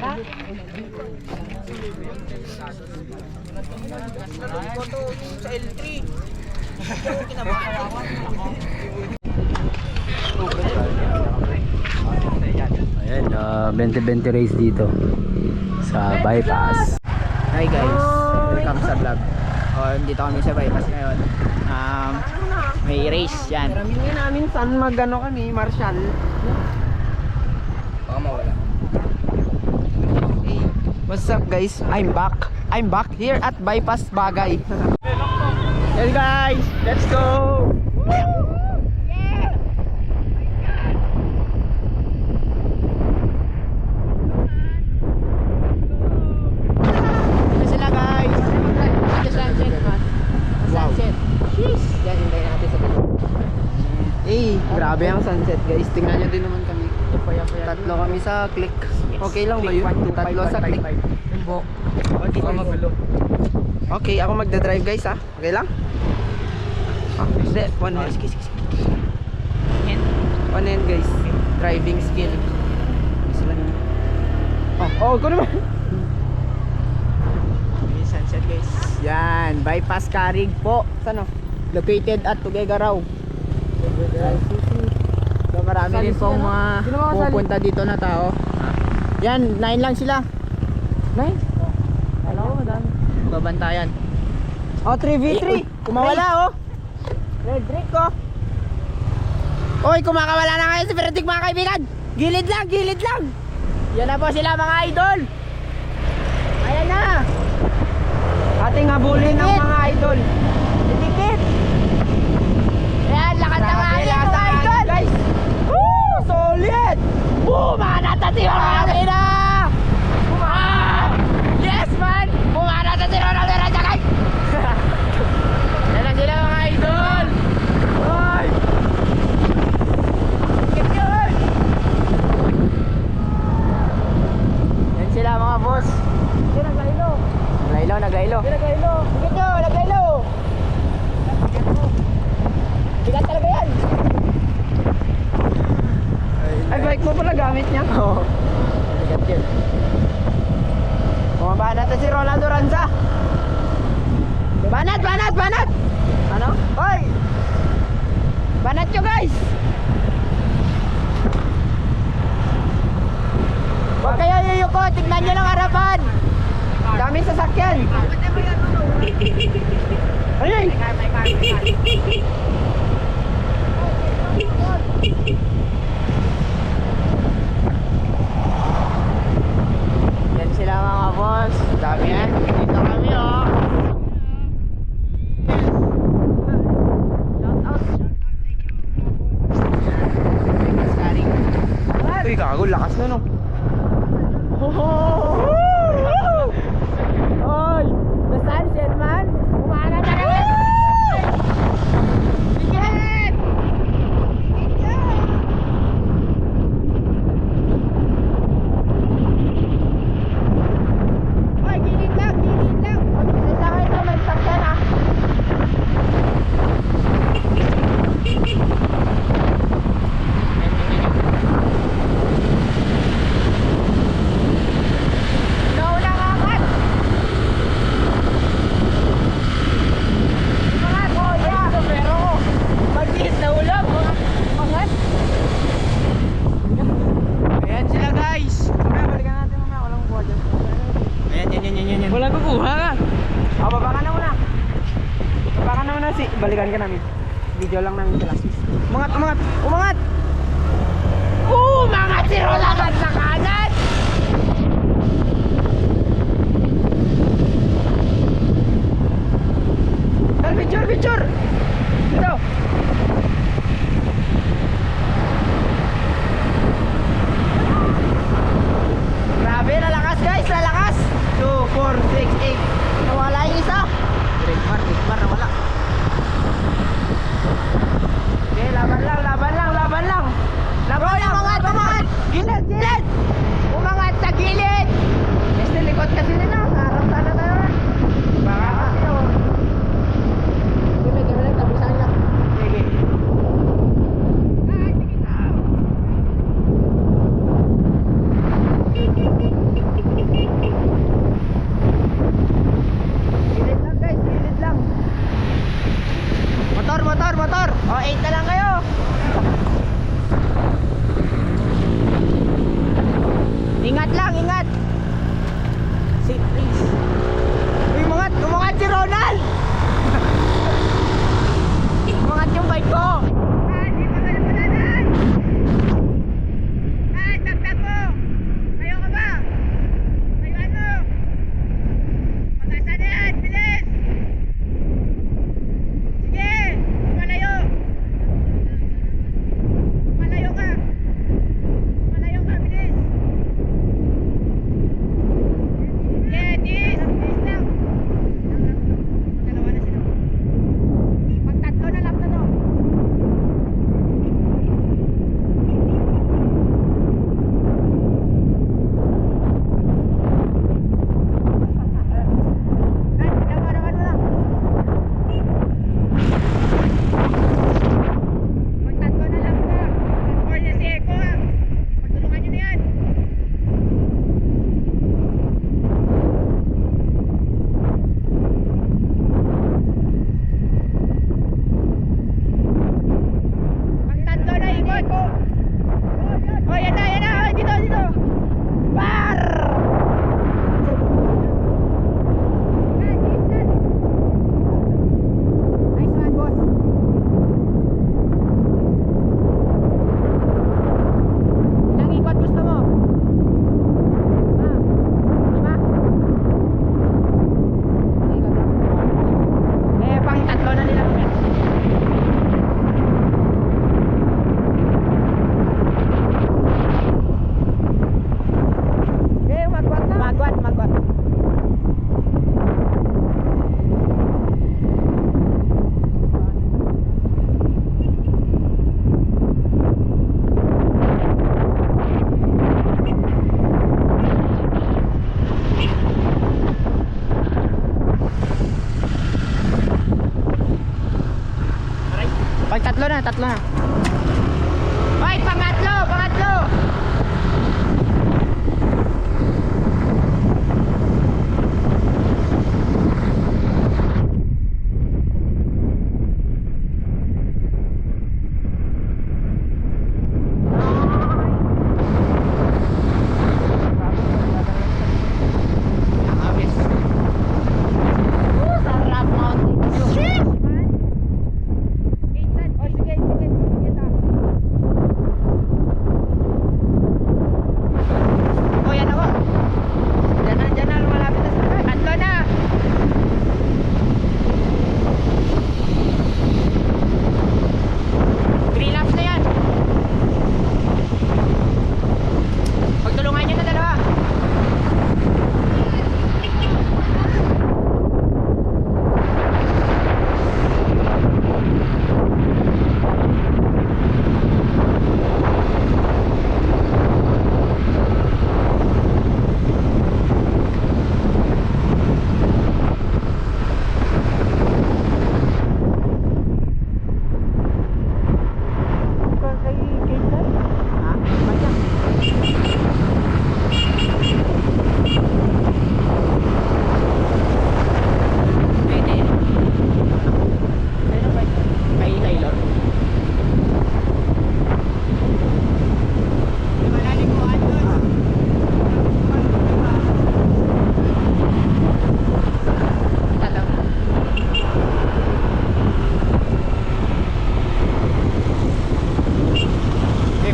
Sa L3. Ayan, uh, 2020 race dito sa bypass. Hi guys, welcome sa vlog. Oh, dito kami sa bypass ngayon. Um, may race yan. Ramingin namin saan magano kami, Marshall. Baka mawala. What's up guys? I'm back. I'm back here at Bypass Bagay. Hey guys, let's go! Ito sila guys. Ito sunset man. Sunset. Sheesh. Yan, hintayin natin sa dito. Eh, grabe ang sunset guys. Tingnan nyo din naman kami. Tatlo kami sa click. Okay lang ba yun? Tatlo sa click. Magulo. Okay, ako magdadrive guys ha. Okay lang? Ah, hindi. One hand. One hand guys. Driving skill. Oh, oh, ko naman. Sunset guys. Yan, bypass carrig po. Saan oh? Located at Tuguegarao. So marami rin pong mga pupunta dito na tao. Yan, nine lang sila. Nine? Alam ko madami. Babantayan. Oh, 3v3. Kumawala oh. Red Rick oh. Oy, kumakawala na kayo si Fredrick mga kaibigan. Gilid lang, gilid lang. Yan na po sila mga idol. Ayan na. Ating habulin ng mga idol. Dikit. Ayan, lakas ng hangin mga idol. Guys. Woo, solid. Woo, mga natatira mga later. Banat, banat, banat! Ano? Hoy! Banat nyo guys! Huwag kayo yuyuko, tignan nyo lang harapan! Daming sasakyan! Ayun! Yan sila mga boss. Dami yan. Dito kami oh. Uy, gago, lakas na no. Oy! The sunset man! Umana na naman! Bigat! Oy, gilid lang, gilid lang! Gilid lang kayo sa may sakyan ha! Ikaw lang angat! Angat! Oh, yeah! Pero, mag-hit na ulam! Angat! Ayan sila guys! Mamaya balikan natin mamaya. Walang kuha dyan. Ayan, yan, yan, yan, yan, yan. Wala kukuha ka. Oh, baba ka na muna. Baba ka na muna si... Balikan ka namin. Video lang namin sila. Umangat, umangat, umangat! Umangat si Roland sa kanan! Dal, picture, picture! Dito! Grabe, lalakas guys, lalakas! 2, 4, 6, 8. Nawala yung isa. Rigmar, rigmar, motor, motor. O, 8 na lang kayo. Ingat lang, ingat. Safe please. Umangat, umangat si Ronald. umangat yung bike ko.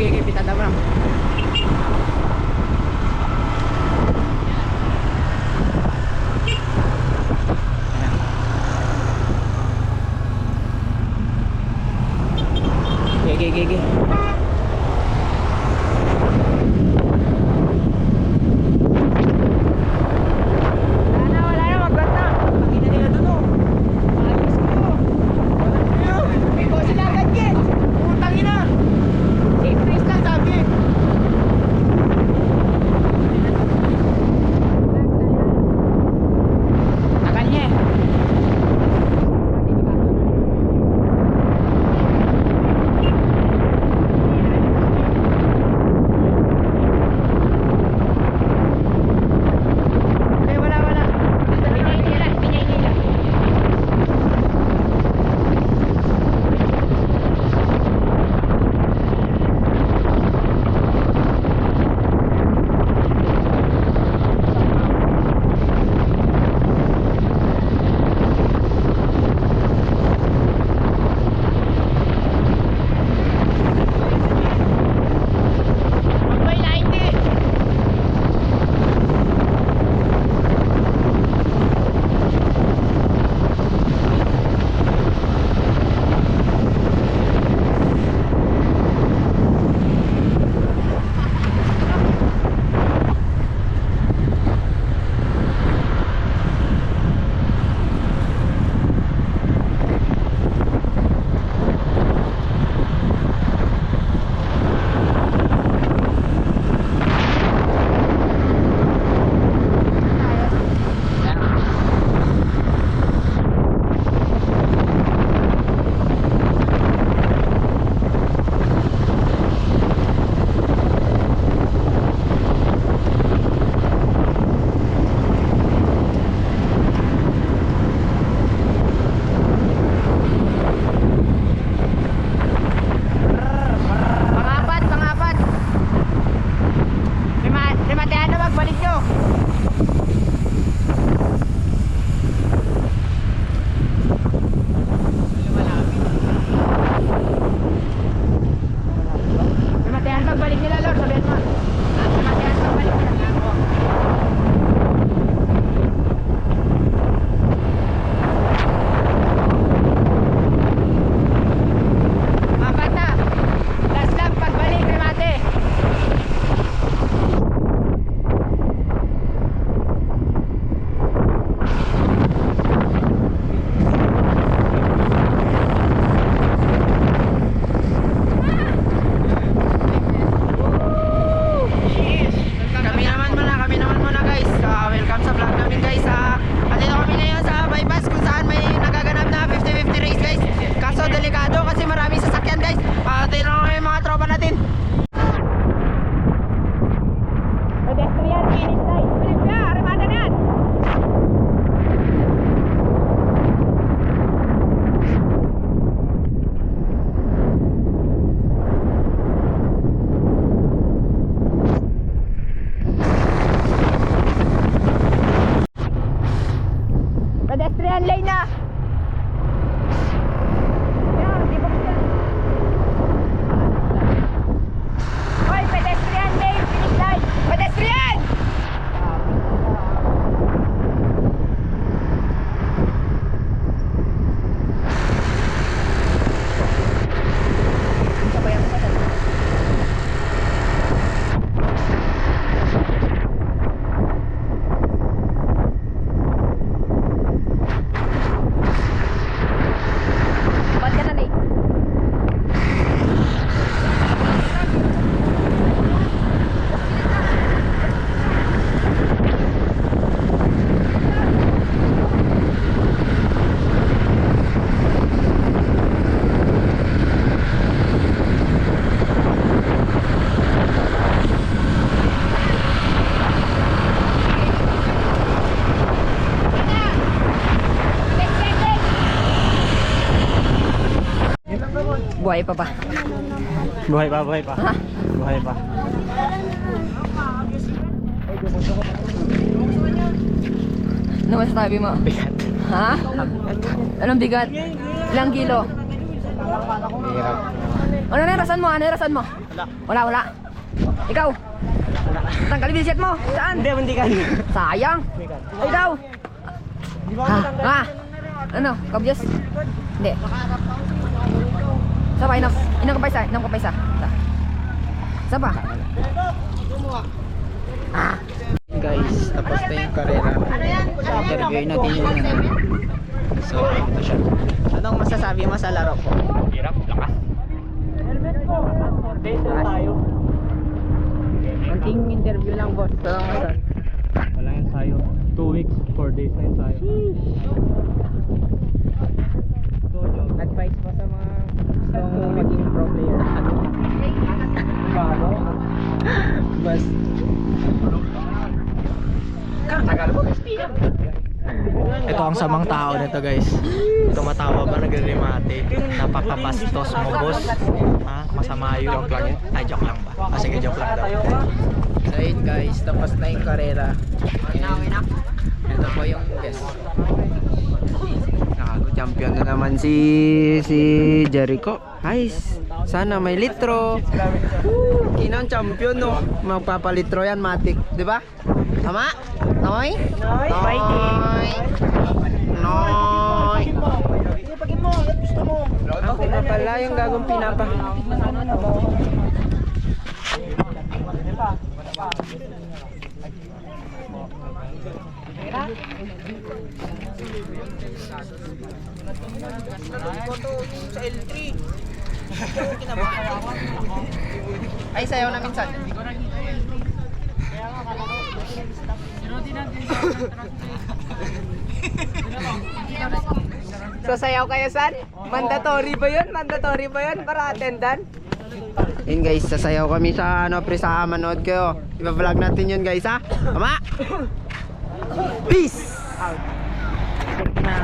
Okay, eh, okay, pita tak Buhay pa ba? Buhay pa, buhay pa. Ha? Buhay pa. Ano masasabi mo? Bigat. Ha? Anong bigat? Ilang kilo? Hirap. Ano narasan mo? Ano narasan mo? Wala. Wala, wala. Ikaw? Tanggalin yung mo. Saan? Hindi, hindi ka. Sayang. Ikaw? Ha? Ha? Ano? Kabyos? Hindi. Pa, inom. Inom ka pa isa. Inom ka pa isa. Isa pa. Guys, tapos na yung karera. Interview natin yung ano. So, ito siya. Anong masasabi mo sa laro ko? Hirap, lakas. Date na tayo. Konting interview lang boss. Wala yung sayo. 2 weeks, 4 days na yung sayo. Advice mo sa mga gustong maging pro player. Bas. Ito ang samang tao nito guys. Tumatawa ba nagre-remate? Napakabastos mo boss. Ha? Masama yun. Joke lang yun? Ay, joke lang ba? Ah, sige, joke lang daw. So yun guys, tapos na yung karera. Ito po yung guest. Champion na naman si si Jericho. Nice. Sana may litro. Kinang champion no. Magpapalitro yan matik, 'di ba? Tama? Noy? Noy. Noy. Noy. Ako na pala yung gagong pinapa. Ay, sayaw na minsan. Sasayaw kayo san? Mandatory ba 'yun? Mandatory ba 'yun para attendan? Yun guys, sasayaw kami sa ano pre sa manood kayo. Iba-vlog natin yun guys ha. Tama? Peace.